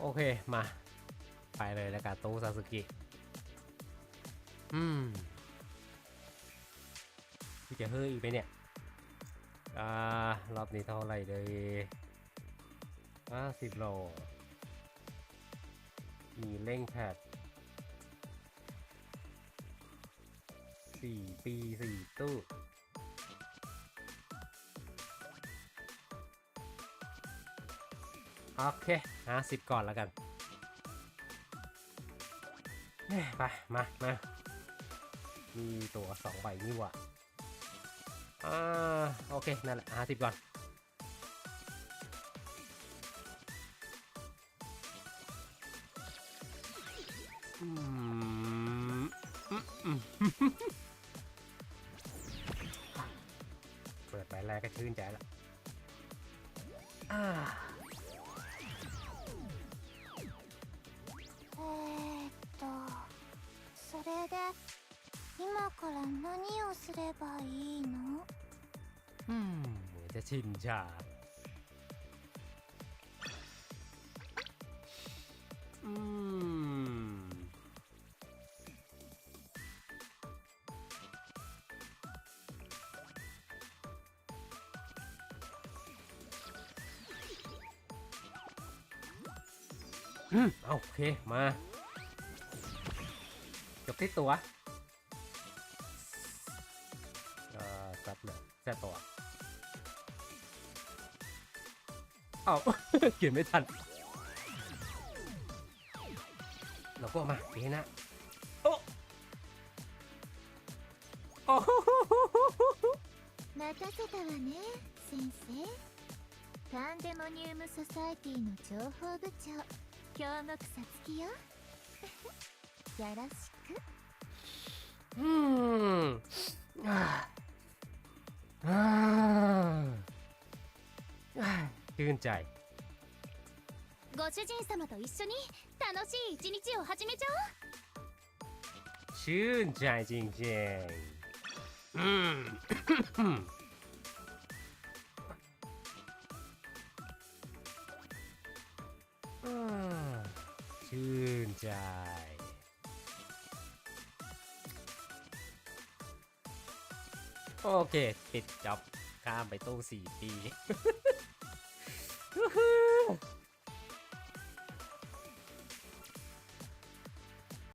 โอเค มา ไปเลยแล้วกันตู้ซาสึกิอืมพี่จะเฮ้ยอีกไหมเนี่ย อ่ารอบนี้เท่าไหร่เลยห้าสิบโลมีเร่งแพดสี่ปีสี่ตู้ โอเคห้าสิบก่อนแล้วกันไป มามามีตัวสองใบนี่ว่าอ่าโอเค นั่นแหละห้าสิบก่อน อืมอืมเปิดใบแรกก็ชื่นใจละอ่า 何をすればいいの อืมเหมือนจะชินชาอืม อืมเอาโอเค มา จบที่ตัว บเลยแซ่ตัว เอา เขียนไม่ทัน เราก็มาทีนะโอ้โอ้ 待たせたわね先生パンデモニウムソサエティの情報部長京極さつきよよろしく อืม ชื่นใจ ご主人様と一緒に楽しい一日を始めちゃおう ชื่นใจจริงๆอืม อ่าชื่นใจ โอเค ปิดจ็อบ ข้ามไปตู้สี่ปี